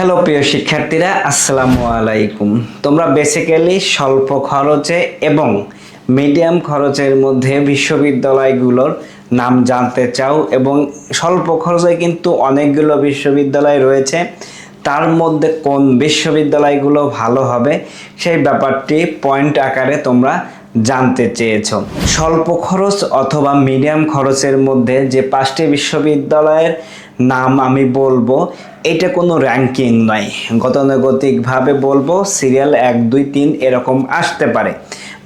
Hello প্রিয় শিক্ষার্থীরা, আসসালামু আলাইকুম। তোমরা বেসিক্যালি স্বল্প খরচে এবং মিডিয়াম খরচের মধ্যে বিশ্ববিদ্যালয়গুলোর নাম জানতে চাও এবং স্বল্প খরচে কিন্তু অনেকগুলো বিশ্ববিদ্যালয় রয়েছে। তার মধ্যে কোন বিশ্ববিদ্যালয়গুলো ভালো হবে সেই ব্যাপারটি পয়েন্ট আকারে তোমরা জানতে চেয়েছো। স্বল্প খরচ অথবা মিডিয়াম খরচের মধ্যে যে পাঁচটি বিশ্ববিদ্যালয়ের নাম আমি বলব, এটা কোনো র্যাঙ্কিং নয়। গতানুগতিকভাবে বলব সিরিয়াল এক, দুই, তিন এরকম আসতে পারে।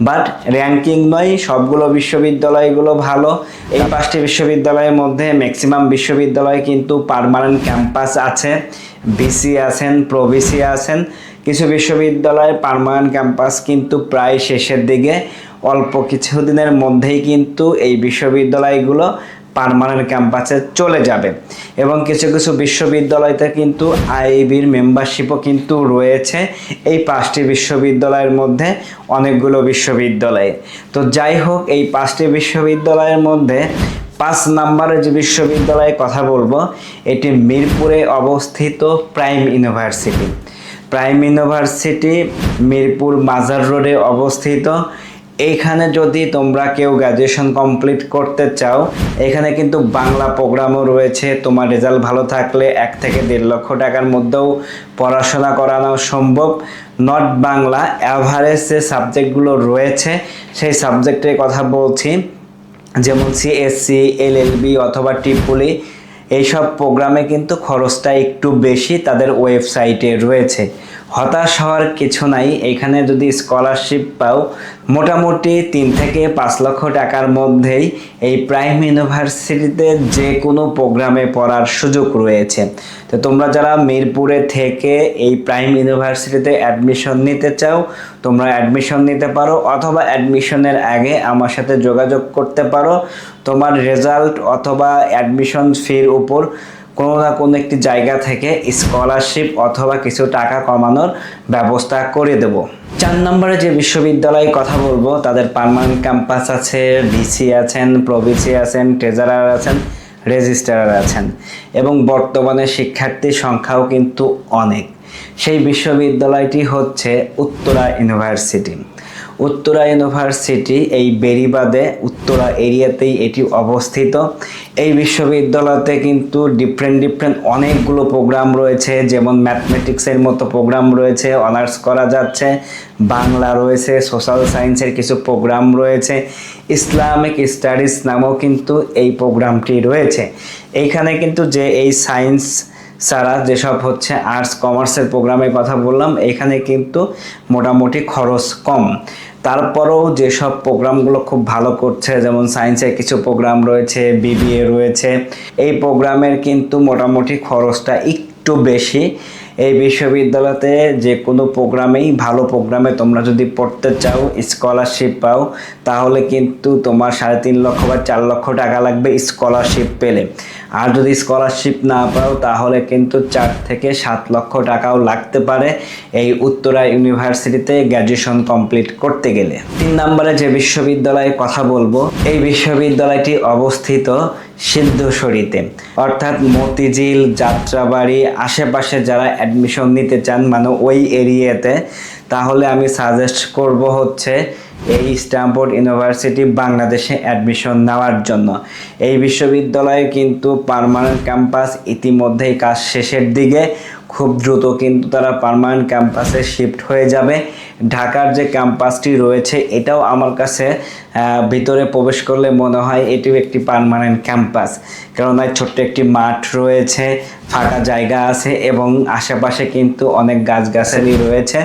বাট র্যাঙ্কিং নয়, সবগুলো বিশ্ববিদ্যালয়গুলো ভালো। এই পাঁচটি বিশ্ববিদ্যালয়ের মধ্যে ম্যাক্সিমাম বিশ্ববিদ্যালয় কিন্তু পারমানেন্ট ক্যাম্পাস আছে। বিসি আছেন প্রবিসি আছেন। কিছু বিশ্ববিদ্যালয়ে পারমানেন্ট ক্যাম্পাস কিন্তু প্রায় শেষের দিকে। অল্প কিছুদিনের মধ্যেই কিন্তু এই বিশ্ববিদ্যালয়গুলো পার্মানেন্ট ক্যাম্পাসে চলে যাবে। এবং কিছু কিছু বিশ্ববিদ্যালয়তে কিন্তু আইবির মেম্বারশিপও কিন্তু রয়েছে। এই পাঁচটি বিশ্ববিদ্যালয়ের মধ্যে অনেকগুলো বিশ্ববিদ্যালয়ে। তো যাই হোক, এই পাঁচটি বিশ্ববিদ্যালয়ের মধ্যে পাঁচ নাম্বারের যে বিশ্ববিদ্যালয়ের কথা বলব, এটি মিরপুরে অবস্থিত prime university. Prime university Mirpur মাজার রোডে অবস্থিত। এইখানে যদি তোমরা কেউ গ্র্যাজুয়েশন কমপ্লিট করতে চাও, এখানে কিন্তু বাংলা প্রোগ্রামও রয়েছে। তোমার রেজাল্ট ভালো থাকলে এক থেকে দেড় লক্ষ টাকার মধ্যেও পড়াশোনা করানো সম্ভব। নট বাংলা অ্যাভারেজ যে সাবজেক্টগুলো রয়েছে, সেই সাবজেক্টের কথা বলছি। যেমন সিএসসি এলএলবি অথবা টিপুলি এইসব প্রোগ্রামে কিন্তু খরচটা একটু বেশি তাদের ওয়েবসাইটে রয়েছে। হতাশ হওয়ার কিছু নাই। এখানে যদি স্কলারশিপ পাও, মোটামুটি তিন থেকে পাঁচ লক্ষ টাকার মধ্যেই এই প্রাইম ইউনিভার্সিটিতে যে কোনো প্রোগ্রামে পড়ার সুযোগ রয়েছে। তো তোমরা যারা মিরপুরে থেকে এই প্রাইম ইউনিভার্সিটিতে অ্যাডমিশন নিতে চাও, তোমরা অ্যাডমিশন নিতে পারো অথবা অ্যাডমিশনের আগে আমার সাথে যোগাযোগ করতে পারো। তোমার রেজাল্ট অথবা অ্যাডমিশন ফির উপর কোনো না কোনো একটি জায়গা থেকে স্কলারশিপ অথবা কিছু টাকা কমানোর ব্যবস্থা করে দেব। চার নম্বরে যে বিশ্ববিদ্যালয়ে কথা বলব, তাদের পার্মানেন্ট ক্যাম্পাস আছে ভিসি আছেন প্রভিসি আছেন ট্রেজারার আছেন রেজিস্ট্রার আছেন এবং বর্তমানে শিক্ষার্থীর সংখ্যাও কিন্তু অনেক। সেই বিশ্ববিদ্যালয়টি হচ্ছে উত্তরা ইউনিভার্সিটি উত্তরা ইউনিভার্সিটি এই বেরিবাদে উত্তরা এরিয়াতেই এটি অবস্থিত। এই বিশ্ববিদ্যালয়তে কিন্তু ডিফারেন্ট ডিফারেন্ট অনেকগুলো প্রোগ্রাম রয়েছে, যেমন ম্যাথমেটিক্সের মতো প্রোগ্রাম রয়েছে অনার্স করা যাচ্ছে, বাংলা রয়েছে সোশ্যাল সায়েন্সের কিছু প্রোগ্রাম রয়েছে ইসলামিক স্টাডিজ নামেও কিন্তু এই প্রোগ্রামটি রয়েছে। এইখানে কিন্তু যে এই সায়েন্স ছাড়া যেসব হচ্ছে আর্টস কমার্সের প্রোগ্রামের কথা বললাম, এখানে কিন্তু মোটামুটি খরচ কম। তারপরেও যেসব প্রোগ্রামগুলো খুব ভালো করছে, যেমন সায়েন্সের কিছু প্রোগ্রাম রয়েছে বিবিএ রয়েছে, এই প্রোগ্রামের কিন্তু মোটামুটি খরচটা একটু বেশি। এই বিশ্ববিদ্যালয়তে যে কোনো প্রোগ্রামেই ভালো প্রোগ্রামে তোমরা যদি পড়তে চাও স্কলারশিপ পাও, তাহলে কিন্তু তোমার সাড়ে তিন লক্ষ বা চার লক্ষ টাকা লাগবে স্কলারশিপ পেলে। আর যদি স্কলারশিপ না পাও, তাহলে কিন্তু চার থেকে সাত লক্ষ টাকাও লাগতে পারে এই উত্তরা ইউনিভার্সিটিতে গ্র্যাজুয়েশন কমপ্লিট করতে গেলে। তিন নম্বরে যে বিশ্ববিদ্যালয়ে কথা বলব, এই বিশ্ববিদ্যালয়টি অবস্থিত সিদ্ধেশ্বরীতে। অর্থাৎ মতিঝিল, যাত্রাবাড়ি, আশেপাশে যারা অ্যাডমিশন নিতে চান মানে ওই এরিয়াতে তাহলে আমি সাজেস্ট করব হচ্ছে এই স্ট্যাম্পোর্ড ইউনিভার্সিটি বাংলাদেশে অ্যাডমিশন নেওয়ার জন্য। এই বিশ্ববিদ্যালয়ে কিন্তু পার্মানেন্ট ক্যাম্পাস ইতিমধ্যেই কাজ শেষের দিকে খুব দ্রুত কিন্তু তারা পারমানেন্ট ক্যাম্পাসে শিফট হয়ে যাবে। ঢাকার যে ক্যাম্পাসটি রয়েছে, এটাও আমার কাছে ভিতরে প্রবেশ করলে মনে হয় এটিও একটি পার্মানেন্ট ক্যাম্পাস কেননা ছোট্ট একটি মাঠ রয়েছে, ফাঁকা জায়গা আছে এবং আশেপাশে কিন্তু অনেক গাছগাছালি রয়েছে।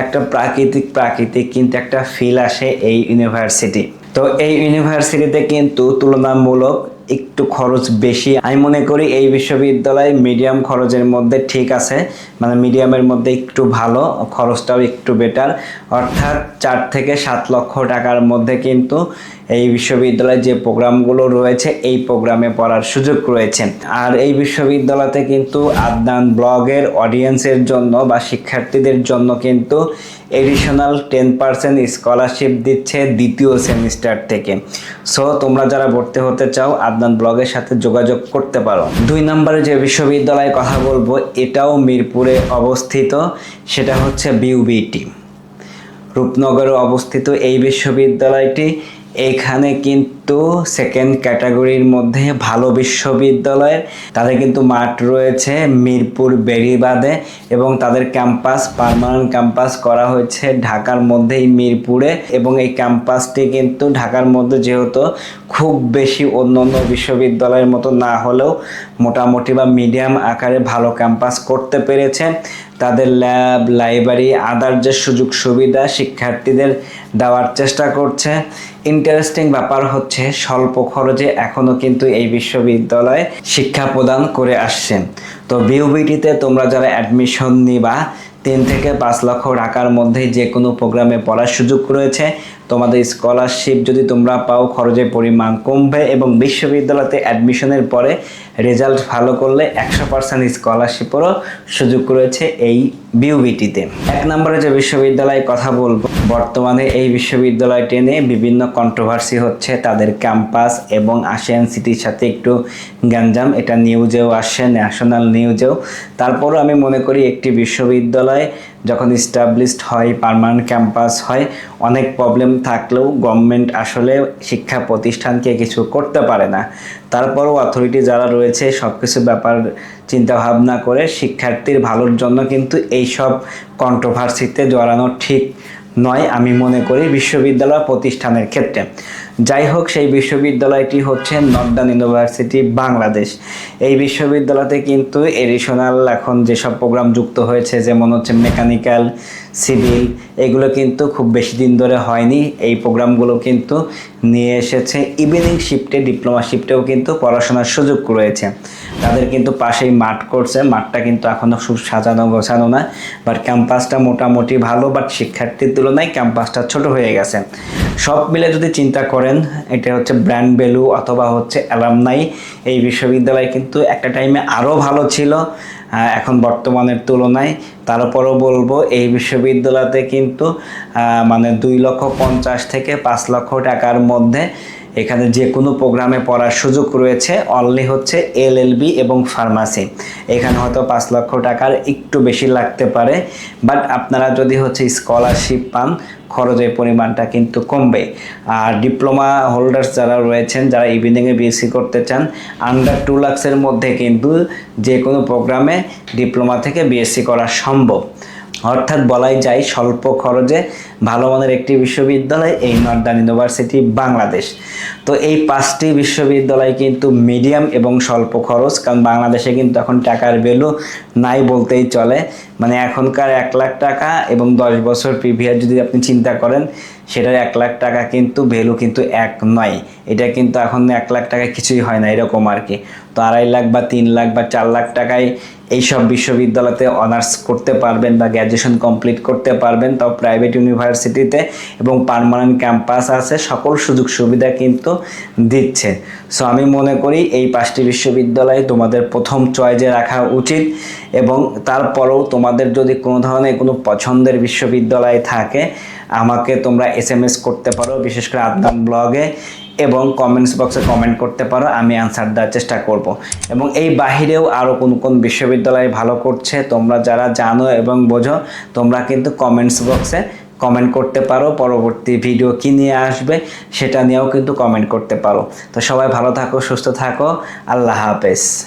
একটা প্রাকৃতিক প্রাকৃতিক কিন্তু একটা ফিল আসে এই ইউনিভার্সিটি তো এই ইউনিভার্সিটিতে কিন্তু তুলনামূলক একটু খরচ বেশি। আমি মনে করি এই বিশ্ববিদ্যালয় মিডিয়াম খরচের মধ্যে ঠিক আছে মানে মিডিয়ামের মধ্যে একটু ভালো, খরচটাও একটু বেটার অর্থাৎ চার থেকে সাত লক্ষ টাকার মধ্যে কিন্তু এই বিশ্ববিদ্যালয়ে যে প্রোগ্রামগুলো রয়েছে, এই প্রোগ্রামে পড়ার সুযোগ রয়েছে। আর এই বিশ্ববিদ্যালয়তে কিন্তু আদনান ব্লগের অডিয়েন্সের জন্য বা শিক্ষার্থীদের জন্য কিন্তু এডিশনাল টেন পার্সেন্ট স্কলারশিপ দিচ্ছে দ্বিতীয় সেমিস্টার থেকে। সো, তোমরা যারা ভর্তি হতে চাও, আদনান ব্লগের সাথে যোগাযোগ করতে পারো। দুই নম্বরে যে বিশ্ববিদ্যালয়ে কথা বলব, এটাও মিরপুরে অবস্থিত। সেটা হচ্ছে বিউবিটি। রূপনগরে অবস্থিত এই বিশ্ববিদ্যালয়টি। এখানে কিন্তু সেকেন্ড ক্যাটাগরির মধ্যে ভালো বিশ্ববিদ্যালয়ের, তাদের কিন্তু মাঠ রয়েছে মিরপুর বেড়িবাঁধে এবং তাদের ক্যাম্পাস পার্মানেন্ট ক্যাম্পাস করা হয়েছে ঢাকার মধ্যেই মিরপুরে এবং এই ক্যাম্পাসটি কিন্তু ঢাকার মধ্যে যেহেতু খুব বেশি অন্য অন্য বিশ্ববিদ্যালয়ের মতো না হলেও মোটামুটি বা মিডিয়াম আকারে ভালো ক্যাম্পাস করতে পেরেছে। তাদের ল্যাব, লাইব্রেরি আদার যে সুযোগ সুবিধা শিক্ষার্থীদের দেওয়ার চেষ্টা করছে। ইন্টারেস্টিং ব্যাপার হচ্ছে স্বল্প খরচে এখনও কিন্তু এই বিশ্ববিদ্যালয়ে শিক্ষা প্রদান করে আসছে। তো বিউবিটিতে তোমরা যারা অ্যাডমিশন নিবা, তিন থেকে পাঁচ লক্ষ টাকার মধ্যে যে কোনো প্রোগ্রামে পড়ার সুযোগ রয়েছে। তোমাদের স্কলারশিপ যদি তোমরা পাও, খরচের পরিমাণ কমবে এবং বিশ্ববিদ্যালয়তে অ্যাডমিশনের পরে রেজাল্ট ভালো করলে একশো পার্সেন্ট স্কলারশিপেরও সুযোগ রয়েছে এই বিউবিটিতে এক নম্বরে যে বিশ্ববিদ্যালয়ে কথা বলব, বর্তমানে এই বিশ্ববিদ্যালয়টি নিয়ে বিভিন্ন কন্ট্রোভার্সি হচ্ছে। তাদের ক্যাম্পাস এবং আসিয়ান সিটির সাথে একটু গ্যাঞ্জাম। এটা নিউজেও আসে ন্যাশনাল নিউজেও তারপরও আমি মনে করি একটি বিশ্ববিদ্যালয় যখন ইস্টাবলিশড হয় পার্মানেন্ট ক্যাম্পাস হয়, অনেক প্রবলেম থাকলেও গভর্নমেন্ট আসলে শিক্ষা প্রতিষ্ঠানকে কিছু করতে পারে না। তারপরও অথরিটি যারা রয়েছে সব কিছু ব্যাপার চিন্তা ভাবনা করে শিক্ষার্থীর ভালোর জন্য কিন্তু এইসব কন্ট্রোভার্সিতে জড়ানো ঠিক নয় আমি মনে করি বিশ্ববিদ্যালয় প্রতিষ্ঠানের ক্ষেত্রে। যাই হোক, সেই বিশ্ববিদ্যালয়টি হচ্ছে নর্দার্ন ইউনিভার্সিটি বাংলাদেশ। এই বিশ্ববিদ্যালয়তে কিন্তু এডিশনাল এখন যেসব প্রোগ্রাম যুক্ত হয়েছে, যেমন হচ্ছে মেকানিক্যাল সিভিল এগুলো কিন্তু খুব বেশি দিন ধরে হয়নি। এই প্রোগ্রামগুলো কিন্তু নিয়ে এসেছে। ইভিনিং শিফটে ডিপ্লোমা শিফটেও কিন্তু পড়াশোনার সুযোগ রয়েছে। তাদের কিন্তু পাশেই মাঠ করছে। মাঠটা কিন্তু এখনও খুব সাজানো গোছানো না। বাট ক্যাম্পাসটা মোটামুটি ভালো বাট শিক্ষার্থীর তুলনায় ক্যাম্পাসটা ছোট হয়ে গেছে। সব মিলে যদি চিন্তা করেন, এটা হচ্ছে ব্র্যান্ড ভ্যালু অথবা হচ্ছে অ্যালামনাই। এই বিশ্ববিদ্যালয় কিন্তু একটা টাইমে আরও ভালো ছিল। এখন বর্তমানের তুলনায়। তারপরও বলব, এই বিশ্ববিদ্যালয়তে কিন্তু মানে দুই লক্ষ পঞ্চাশ থেকে পাঁচ লক্ষ টাকার মধ্যে এখানে যে কোনো প্রোগ্রামে পড়ার সুযোগ রয়েছে অনলি হচ্ছে এলএলবি এবং ফার্মাসি। এখানে হয়তো পাঁচ লক্ষ টাকার একটু বেশি লাগতে পারে বাট আপনারা যদি হচ্ছে স্কলারশিপ পান, খরচের পরিমাণটা কিন্তু কমবে। আর ডিপ্লোমা হোল্ডার্স যারা রয়েছেন, যারা ইভিনিংয়ে বিএসসি করতে চান আন্ডার টু লাক্সের মধ্যে কিন্তু যে কোনো প্রোগ্রামে ডিপ্লোমা থেকে বিএসসি করা সম্ভব। অর্থাৎ বলাই যায় স্বল্প খরচে ভালো মানের একটি বিশ্ববিদ্যালয় এই নর্দার্ন ইউনিভার্সিটি বাংলাদেশ। তো এই পাঁচটি বিশ্ববিদ্যালয় কিন্তু মিডিয়াম এবং স্বল্প খরচ, কারণ বাংলাদেশে কিন্তু এখন টাকার ভ্যালু নাই বলতেই চলে। মানে এখনকার এক লাখ টাকা এবং দশ বছর প্রিভিয়াস যদি আপনি চিন্তা করেন, সেটার এক লাখ টাকা কিন্তু ভ্যালু কিন্তু এক নয়। এটা কিন্তু এখন এক লাখ টাকা কিছুই হয় না, এরকম আর কি। তো আড়াই লাখ বা তিন লাখ বা চার লাখ টাকায় এইসব বিশ্ববিদ্যালয়তে অনার্স করতে পারবেন বা গ্র্যাজুয়েশন কমপ্লিট করতে পারবেন, তাও প্রাইভেট ইউনিভার্সিটিতে এবং পার্মানেন্ট ক্যাম্পাস আছে, সকল সুযোগ সুবিধা কিন্তু দিচ্ছে। সো আমি মনে করি এই পাঁচটি বিশ্ববিদ্যালয় তোমাদের প্রথম চয়েজে রাখা উচিত এবং তারপরেও তোমাদের যদি কোনো ধরনের কোনো পছন্দের বিশ্ববিদ্যালয় থাকে, আমাকে তোমরা এস এম এস করতে পারো, বিশেষ করে আদনান ব্লগে। এবং কমেন্টস বক্সে কমেন্ট করতে পারো, আমি আনসার দেওয়ার চেষ্টা করব। এবং এই বাহিরেও আরও কোন কোন বিশ্ববিদ্যালয় ভালো করছে, তোমরা যারা জানো এবং বোঝো, তোমরা কিন্তু কমেন্টস বক্সে কমেন্ট করতে পারো, পরবর্তী ভিডিও কী নিয়ে আসবে, সেটা নিয়েও কিন্তু কমেন্ট করতে পারো। তো সবাই ভালো থাকো, সুস্থ থাকো, আল্লাহ হাফেজ।